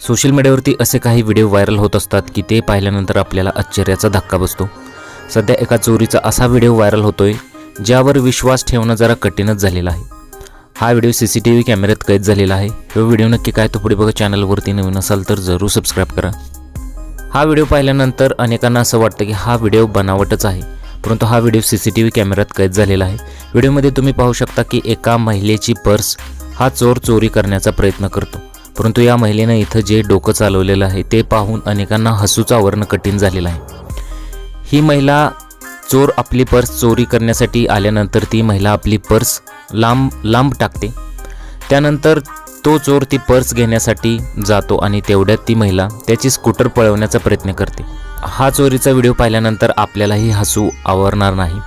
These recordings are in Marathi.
सोशल मीडियावरती असे काही व्हिडिओ व्हायरल होत असतात की ते पाहिल्यानंतर आपल्याला आश्चर्याचा धक्का बसतो. सध्या एका चोरीचा असा व्हिडिओ व्हायरल होतोय ज्यावर विश्वास ठेवणं जरा कठीणच झालेला आहे. हा video C C T V कॅमेऱ्यात कैद झालेला आहे. हा व्हिडिओ नक्की काय तो पुढे बघा चॅनलवरती नवीन असाल तर जरूर सबस्क्राईब करा. हा व्हिडिओ पाहिल्यानंतर अनेकांना असं वाटतं की हा व्हिडिओ बनावटच आहे परंतु हा video C C T V कॅमेऱ्यात कैद झालेला आहे. व्हिडिओमध्ये तुम्ही पाहू शकता की एका महिलेची पर्स हा चोर चोरी करण्याचा प्रयत्न करतो. परंतु या महिलेनं इथं जे डोकं चालवलेलं आहे ते पाहून अनेकांना हसूचं आवरणं कठीण झालेलं आहे. ही महिला चोर आपली पर्स चोरी करण्यासाठी आल्यानंतर ती महिला आपली पर्स लांब लांब टाकते. त्यानंतर तो चोर ती पर्स घेण्यासाठी जातो आणि तेवढ्यात ती महिला त्याची स्कूटर पळवण्याचा प्रयत्न करते. हा चोरीचा व्हिडिओ पाहिल्यानंतर आपल्यालाही हसू आवरणार नाही.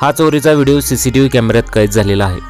हा चोरीचा video C C T V कॅमेऱ्यात कैद झालेला आहे.